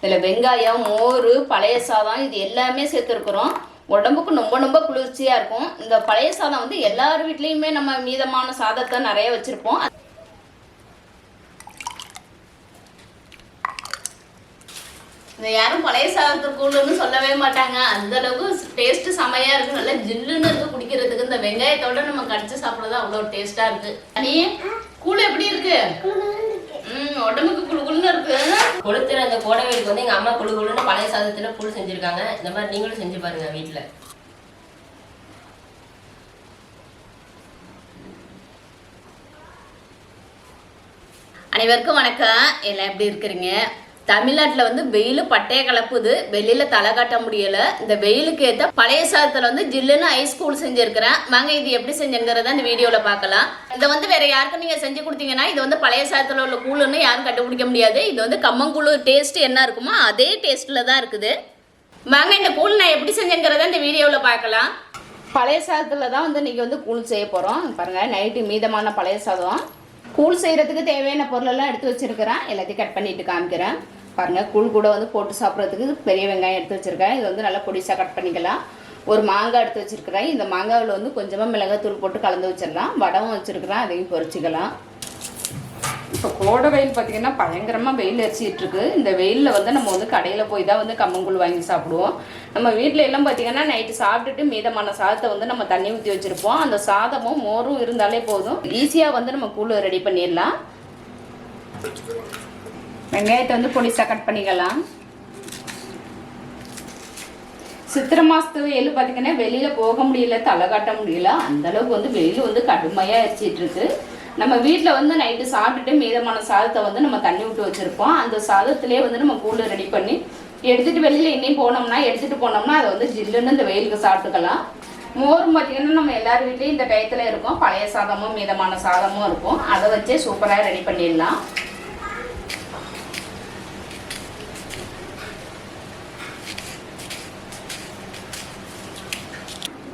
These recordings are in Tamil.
இதில் வெங்காயம் மோர் பழைய சாதம் இது எல்லாமே சேர்த்துருக்குறோம். உடம்புக்கு ரொம்ப ரொம்ப குளிர்ச்சியாக இருக்கும். இந்த பழைய சாதம் வந்து எல்லார் வீட்லேயுமே நம்ம மீதமான சாதத்தை நிறைய வச்சுருப்போம். இந்த யாரும் பழைய சாதத்துக்கு கூழுன்னு சொல்லவே மாட்டாங்க. அந்த அளவுக்கு டேஸ்ட் செமையா இருக்கு. நல்லா ஜில்லுன்னு இருக்கு குடிக்கிறதுக்கு. இந்த வெங்காயத்தோட நம்ம கடிச்சு சாப்பிடுறது அவ்வளோ டேஸ்டா இருக்கு. அனி கூழ் எப்படி இருக்கு? உடம்புக்கு குளு குளுன்னு இருக்கு. கொளுத்துற அந்த கோடைவேலுக்கு வந்து எங்க அம்மா குழு குழுன்னு பழைய சாதத்துல புல் செஞ்சிருக்காங்க. இந்த மாதிரி நீங்களும் செஞ்சு பாருங்க வீட்டுல அனைவருக்கும் வணக்கம். எல்லாம் எப்படி இருக்கிறீங்க? தமிழ்நாட்டில் வந்து வெயில் பட்டைய கலப்புது. வெளியில் தலை காட்ட முடியல. இந்த வெயிலுக்கு ஏற்ற பழைய சாதத்தில் வந்து ஜில்லுன்னு ஐஸ் கூல் செஞ்சுருக்கிறேன். வாங்க இது எப்படி செஞ்சுங்கிறத இந்த வீடியோவில் பார்க்கலாம். இதை வந்து வேற யாருக்கும் நீங்கள் செஞ்சு கொடுத்தீங்கன்னா இது வந்து பழைய சாதத்தில் உள்ள கூழுன்னு யாரும் கண்டுபிடிக்க முடியாது. இது வந்து கம்மங்கூழு டேஸ்ட் என்ன இருக்குமோ அதே டேஸ்ட்டில் தான் இருக்குது. வாங்க இந்த கூழ் நான் எப்படி செஞ்சேங்கிறத இந்த வீடியோவில் பார்க்கலாம். பழைய சாதத்தில் தான் வந்து இன்றைக்கி வந்து கூழ் செய்ய போகிறோம் பாருங்கள் நைட்டு மீதமான பழைய சாதம். கூழ் செய்கிறதுக்கு தேவையான பொருளெல்லாம் எடுத்து வச்சிருக்கிறேன். எல்லாத்தையும் கட் பண்ணிட்டு காமிக்கிறேன். பாருங்கள் கூழ் கூட வந்து போட்டு சாப்பிட்றதுக்கு பெரிய வெங்காயம் எடுத்து வச்சுருக்கேன். இது வந்து நல்லா பொடிசாக கட் பண்ணிக்கலாம். ஒரு மாங்காய் எடுத்து வச்சுருக்கிறேன். இந்த மாங்காவில் வந்து கொஞ்சமாக மிளகாத்தூள் போட்டு கலந்து வச்சிடலாம். வடவும் வச்சுருக்கிறேன். அதையும் பொரிச்சிக்கலாம். இப்போ கோடை வெயில் பார்த்தீங்கன்னா பயங்கரமாக வெயில் அரிச்சிட்டு இருக்கு. இந்த வெயிலில் வந்து நம்ம வந்து கடையில் போய் தான் வந்து கம்மங்கூழ் வாங்கி சாப்பிடுவோம். நம்ம வீட்டில் எல்லாம் பார்த்தீங்கன்னா நைட்டு சாப்பிட்டுட்டு மீதமான சாதத்தை வந்து நம்ம தண்ணி ஊற்றி வச்சுருப்போம். அந்த சாதமும் மோரும் இருந்தாலே போதும். ஈஸியாக வந்து நம்ம கூழ் ரெடி பண்ணிடலாம். வெங்காயத்தை வந்து பொடிசாக கட் பண்ணிக்கலாம். சித்திரை மாதத்து வெயில் பார்த்தீங்கன்னா வெளியில் போக முடியல தலை காட்ட முடியல. அந்த அளவுக்கு வந்து வெயில் வந்து கடுமையாக அரிச்சிட்டு இருக்கு. நம்ம வீட்டில் வந்து நைட்டு சாப்பிட்டுட்டு மீதமான சாதத்தை வந்து நம்ம தண்ணி விட்டு வச்சுருப்போம். அந்த சாதத்திலே வந்து நம்ம கூழ் ரெடி பண்ணி எடுத்துகிட்டு வெளியில் இன்னும் போனோம்னா எடுத்துட்டு போனோம்னா அதை வந்து ஜில்லுன்னு இந்த வெயிலுக்கு சாப்பிட்டுக்கலாம். மோரும் பார்த்தீங்கன்னா நம்ம எல்லார் வீட்லேயும் இந்த டயத்தில் இருக்கும். பழைய சாதமும் மீதமான சாதமும் இருக்கும். அதை வச்சே சூப்பராக ரெடி பண்ணிடலாம்.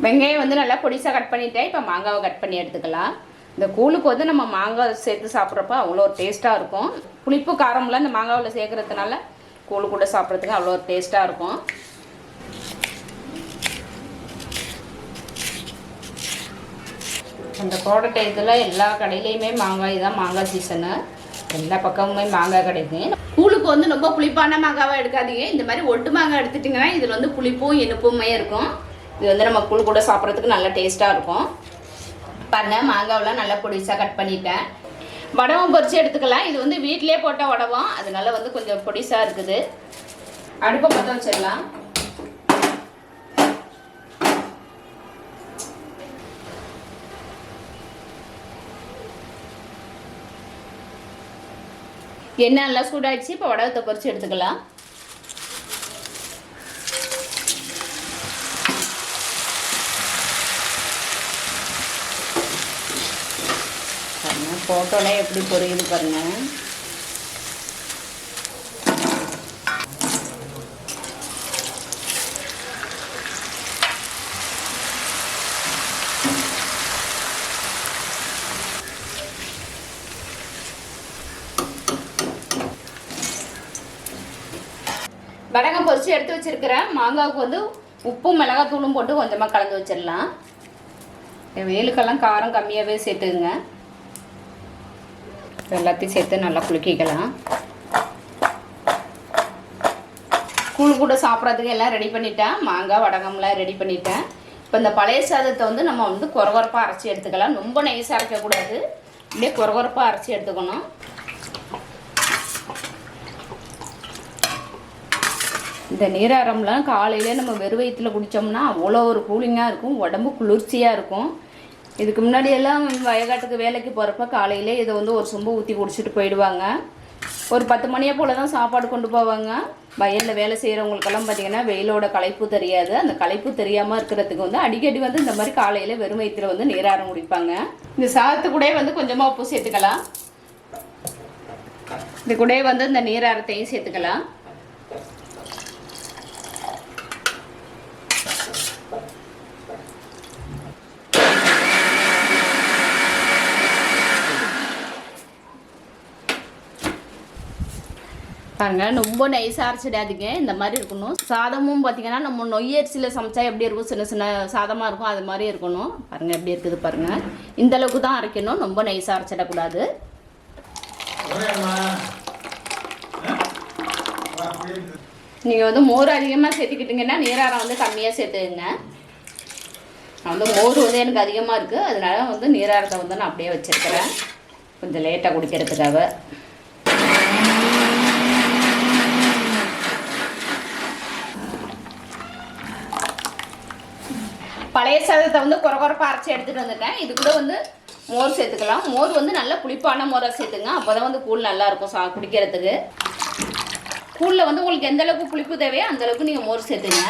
வெங்காயம் வந்து நல்லா பொடிசாக கட் பண்ணிட்டேன். இப்போ மாங்காவை கட் பண்ணி எடுத்துக்கலாம். இந்த கூழுக்கு வந்து நம்ம மாங்காய் சேர்த்து சாப்பிட்றப்ப அவ்வளோ ஒரு டேஸ்ட்டாக இருக்கும். புளிப்பு காரம்லாம் இந்த மாங்காவில் சேர்க்குறதுனால கூழு கூட சாப்பிட்றதுக்கு அவ்வளோ ஒரு டேஸ்ட்டாக இருக்கும். அந்த கோடை டயத்தில் எல்லா கடையிலையுமே மாங்காய் தான் மாங்காய் சீசனு எல்லா பக்கமுமே மாங்காய் கிடைக்கும் கூழுக்கு வந்து ரொம்ப புளிப்பான மாங்காவாக எடுக்காதீங்க. இந்த மாதிரி ஒட்டு மாங்காய் எடுத்துட்டிங்கன்னா இதில் வந்து புளிப்பும் இனிப்புமே இருக்கும். இது வந்து நம்ம கூழ் கூட சாப்பிட்றதுக்கு நல்லா டேஸ்ட்டாக இருக்கும். பாருங்க மாங்காவெலாம் நல்லா பொடிசாக கட் பண்ணிட்டேன். வடவும் பொரிச்சு எடுத்துக்கலாம். இது வந்து வீட்டிலே போட்ட வடவம் அதனால வந்து கொஞ்சம் பொடிசாக இருக்குது. அடுப்பை பற்ற வச்சிடலாம். எண்ணெய் நல்லா சூடாயிடுச்சு. இப்போ வடவத்தை பொரிச்சு எடுத்துக்கலாம். பாருங்க எப்படி பொரியுது பாருங்க. வடகம் பொரிச்சு எடுத்து வச்சிருக்கிறேன். மாங்காவுக்கு வந்து உப்பும் மிளகாத்தூளும் போட்டு கொஞ்சமாக கலந்து வச்சிடலாம். வெயிலுக்கெல்லாம் காரம் கம்மியாகவே சேர்த்துக்குங்க. எல்லாத்தையும் சேர்த்து நல்லா குலுக்கிக்கலாம். கூழ் கூட சாப்பிட்றதுக்கு எல்லாம் ரெடி பண்ணிட்டேன். மாங்காய் வடகம்லாம் ரெடி பண்ணிட்டேன். இப்போ இந்த பழைய சாதத்தை வந்து நம்ம வந்து குறகுறப்பாக அரைச்சி எடுத்துக்கலாம். ரொம்ப நைஸாக அரைக்கக்கூடாது. இப்படியே குறகுறப்பாக அரைச்சி எடுத்துக்கணும். இந்த நீராரம்லாம் காலையில் நம்ம வெறும் வயிற்றுல குடித்தோம்னா அவ்வளோ ஒரு கூலிங்காக இருக்கும். உடம்பு குளிர்ச்சியாக இருக்கும். இதுக்கு முன்னாடி எல்லாம் வயக்காட்டுக்கு வேலைக்கு போகிறப்ப காலையிலே இதை வந்து ஒரு சொம்பு ஊற்றி குடிச்சிட்டு போயிடுவாங்க. ஒரு பத்து மணியை போல் தான் சாப்பாடு கொண்டு போவாங்க. வயலில் வேலை செய்கிறவங்களுக்கெல்லாம் பார்த்தீங்கன்னா வெயிலோட களைப்பு தெரியாது. அந்த களைப்பு தெரியாமல் இருக்கிறதுக்கு வந்து அடிக்கடி வந்து இந்த மாதிரி காலையில் வெறும் வயிற்றுல வந்து நீராரம் குடிப்பாங்க இந்த சாதத்து கூட வந்து கொஞ்சமாக உப்பு சேர்த்துக்கலாம். இது கூட வந்து இந்த நீராரத்தையும் சேர்த்துக்கலாம். பாருங்க. ரொம்ப நைஸாக அரைச்சிடாதீங்க இந்த மாதிரி இருக்கணும். சாதமும் பார்த்தீங்கன்னா நம்ம நொய்யரிசியில் சமைச்சா எப்படி இருக்கும்? சின்ன சின்ன சாதமாக இருக்கும். அது மாதிரி இருக்கணும். பாருங்க எப்படி இருக்குது பாருங்க. இந்த அளவுக்கு தான் அரைக்கணும். ரொம்ப நைஸாக அரைச்சிடக்கூடாது நீங்கள் வந்து மோர் அதிகமாக சேர்த்துக்கிட்டிங்கன்னா நீராரம் வந்து கம்மியாக சேர்த்துக்குங்க. வந்து மோர் வந்து எனக்கு அதிகமாக இருக்குது அதனால வந்து நீராரத்தை வந்து நான் அப்படியே வச்சுருக்கிறேன். கொஞ்சம் லேட்டாக குடிக்கிறதுக்காக பழைய சாதத்தை வந்து குறை குறைப்பாக அரைச்சி எடுத்துகிட்டு வந்துட்டேன். இது கூட வந்து மோர் சேர்த்துக்கலாம். மோர் வந்து நல்லா புளிப்பான மோரை சேர்த்துங்க. அப்போ தான் வந்து கூழ் நல்லா இருக்கும் சா குடிக்கிறதுக்கு. கூழில் வந்து உங்களுக்கு எந்த அளவுக்கு புளிப்பு தேவையோ அந்த அளவுக்கு நீங்கள் மோர் சேர்த்துங்க.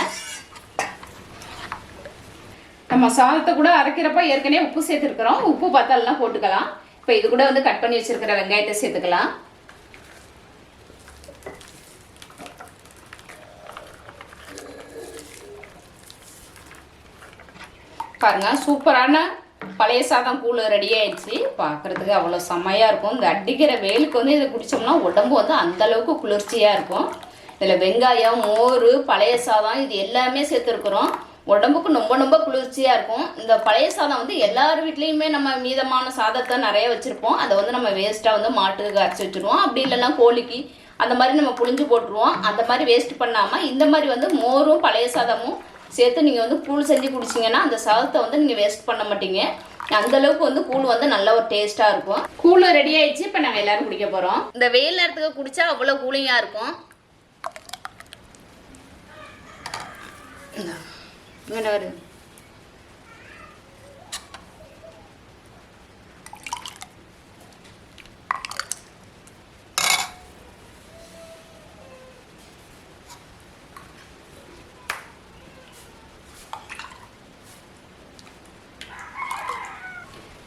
நம்ம சாதத்தை கூட அரைக்கிறப்ப ஏற்கனவே உப்பு சேர்த்துருக்குறோம். உப்பு பார்த்தாலாம் போட்டுக்கலாம். இப்போ இது கூட வந்து கட் பண்ணி வச்சிருக்கிற வெங்காயத்தை சேர்த்துக்கலாம். பாருங்க சூப்பரான பழைய சாதம் கூழ் ரெடி ஆயிடுச்சு. பார்க்கறதுக்கு அவ்வளோ செம்மையாக இருக்கும். இந்த அடிக்கிற வெயிலுக்கு வந்து இதை குடித்தோம்னா உடம்பு வந்து அந்த அளவுக்கு குளிர்ச்சியாக இருக்கும். இதில் வெங்காயம் மோர் பழைய சாதம் இது எல்லாமே சேர்த்துருக்குறோம். உடம்புக்கு ரொம்ப ரொம்ப குளிர்ச்சியாக இருக்கும். இந்த பழைய சாதம் வந்து எல்லார் வீட்லேயுமே நம்ம மீதமான சாதத்தை நிறைய வச்சுருப்போம். அதை வந்து நம்ம வேஸ்ட்டாக வந்து மாட்டுக்கு அரைச்சி வச்சுருவோம். அப்படி இல்லைன்னா கோழிக்கு அந்த மாதிரி நம்ம புளிஞ்சு போட்டுருவோம். அந்த மாதிரி வேஸ்ட் பண்ணாமல் இந்த மாதிரி வந்து மோரும் பழைய சாதமும் சேர்த்து நீங்கள் வந்து கூழ் செஞ்சு குடிச்சிங்கன்னா அந்த சாதத்தை வந்து நீங்கள் வேஸ்ட் பண்ண மாட்டீங்க. அந்த அளவுக்கு வந்து கூழ் வந்து நல்ல ஒரு டேஸ்ட்டாக இருக்கும். கூழ் ரெடி ஆயிடுச்சு இப்போ நாங்கள் எல்லாரும் குடிக்க போகிறோம் இந்த வெயில் நேரத்துக்கு குடித்தா அவ்வளோ கூலிங்காக இருக்கும். என்ன வருது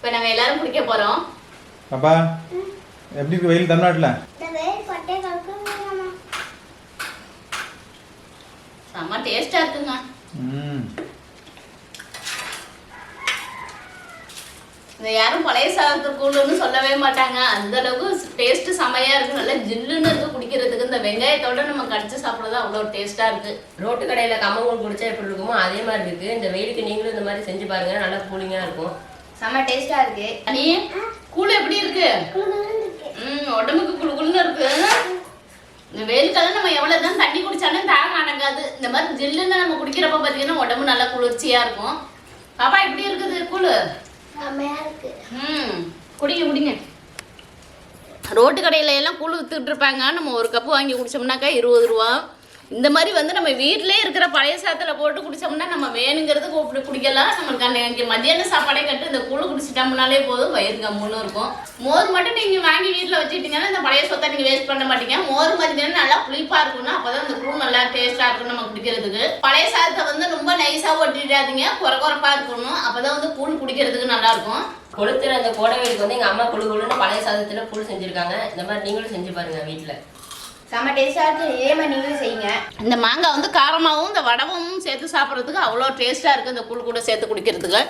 இப்போ நாங்கள் எல்லாரும் குடிக்க போகிறோம் பாப்பா எப்படி இருக்கு வெயில் தமிழ்நாட்டில்? செம்ம டேஸ்ட்டாக இருக்குங்க. ம். இந்த யாரும் பழைய சாதத்து கூழுன்னு சொல்லவே மாட்டாங்க. அந்த அளவுக்கு டேஸ்ட் செமையா இருக்கு. நல்லா ஜில்லுன்னு இருக்கு குடிக்கிறதுக்கு. இந்த வெங்காயத்தோட நம்ம கடிச்சு சாப்பிட்றது அவ்வளோ டேஸ்டா இருக்கு. ரோட்டு கடையில் கம்மங்கூழ் குடிச்சா எப்படி இருக்குமோ அதே மாதிரி இருக்கு. இந்த வெயிலுக்கு நீங்களும் இந்த மாதிரி செஞ்சு பாருங்க. நல்லா கூலிங்காக இருக்கும். செம்ம டேஸ்டா இருக்கு. அனி கூழ் எப்படி இருக்கு? ம் உடம்புக்கு குளு குளுன்னு இருக்கு. இந்த வெயில் காலம் நம்ம எவ்வளவு தான் தண்ணி குடிச்சாலும் தாகம் அடங்காது. இந்த மாதிரி ஜில்லுன்னு நம்ம குடிக்கிறப்ப பார்த்தீங்கன்னா உடம்பு நல்லா குளிர்ச்சியா இருக்கும். பாப்பா எப்படி இருக்குது கூழ்? இருக்கு. ம் குடிங்க குடிங்க. ரோட்டு கடையில எல்லாம் கூழ் வித்துட்டு இருப்பாங்க. நம்ம ஒரு கப்பு வாங்கி குடிச்சோம்னாக்கா இருபது ரூபா. இந்த மாதிரி வந்து நம்ம வீட்டிலே இருக்கிற பழைய சாதத்தில் போட்டு குடிச்சோம்னா நம்ம வேணுங்கிறது கூப்பிட்டு குடிக்கலாம். நம்மளுக்கு அன்னைக்கு மத்தியான சாப்பாடே கட்டு இந்த கூழ் குடிச்சிட்டோம்னாலே போதும் வயிறு கம்முன்னு இருக்கும். மோர் மட்டும் நீங்கள் வாங்கி வீட்டில் வச்சுட்டீங்கன்னா இந்த பழைய சொத்தை நீங்கள் வேஸ்ட் பண்ண மாட்டீங்க. மோர் பார்த்தீங்கன்னா நல்லா புளிப்பாக இருக்கும்னா அப்பதான் இந்த கூழ் நல்லா டேஸ்ட்டாக இருக்கும் நம்ம குடிக்கிறதுக்கு. பழைய சாதத்தை வந்து ரொம்ப நைஸாக ஒட்டிடாதீங்க. குறை குறைப்பாக இருக்கணும். அப்போ தான் வந்து கூழ் குடிக்கிறதுக்கு நல்லாயிருக்கும் கொளுத்துற அந்த கோடை வந்து எங்கள் அம்மா குழு குழுன்னு பழைய சாதத்தில் கூழ் செஞ்சுருக்காங்க. இந்த மாதிரி நீங்களும் செஞ்சு பாருங்கள் வீட்டில் செம்ம டேஸ்டா இருக்கு. இதே மாதிரி நீங்களும் செய்யுங்க. இந்த மாங்காய் வந்து காரமாகவும் இந்த வடவும் சேர்த்து சாப்பிட்றதுக்கு அவ்வளோ டேஸ்ட்டாக இருக்குது இந்த கூழ் கூட சேர்த்து குடிக்கிறதுக்கு.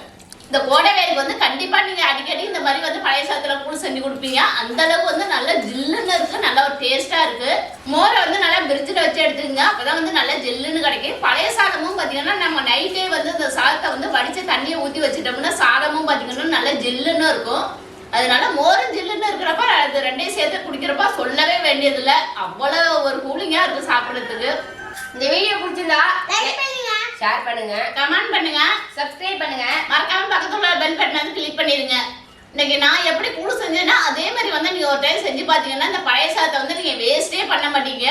இந்த கோடை வேலுக்கு வந்து கண்டிப்பாக நீங்கள் அடிக்கடி இந்த மாதிரி வந்து பழைய சாதத்தில் கூழ் செஞ்சு கொடுப்பீங்க. அந்த அளவுக்கு வந்து நல்ல ஜில்லுன்னு இருக்குது நல்ல ஒரு டேஸ்ட்டாக இருக்குது மோரை வந்து நல்லா பிரிட்ஜில் வச்சு எடுத்துக்கங்க. அப்போ தான் வந்து நல்லா ஜில்லுன்னு கிடைக்கும். பழைய சாதமும் பார்த்தீங்கன்னா நம்ம நைட்டே வந்து இந்த சாதத்தை வந்து வடித்த தண்ணியை ஊற்றி வச்சுட்டோம்னா சாதமும் பார்த்தீங்கன்னா நல்லா ஜில்லுன்னு இருக்கும். அதனால மோரும் ஜில்லுன்னு இருக்கிறப்ப அது ரெண்டையும் சேர்த்து குடிக்கிறப்ப சொல்லவே வேண்டியதில்லை. அவ்வளோ ஒரு கூலிங்காக இருக்குது சாப்பிட்றதுக்கு. இந்த வீடியோ பிடிச்சிருந்தா லைக் பண்ணுங்க. ஷேர் பண்ணுங்க. கமெண்ட் பண்ணுங்க. சப்ஸ்கிரைப் பண்ணுங்க. மறக்காம பக்கத்துல பெல் பட்டன் கிளிக் பண்ணிடுங்க. இன்னைக்கு நான் எப்படி கூழ் செஞ்சேன்னா அதே மாதிரி வந்து நீங்க ஒரு டைம் செஞ்சு பாத்தீங்கன்னா இந்த பழைய சாதத்தை வந்து நீங்க வேஸ்டே பண்ண மாட்டீங்க.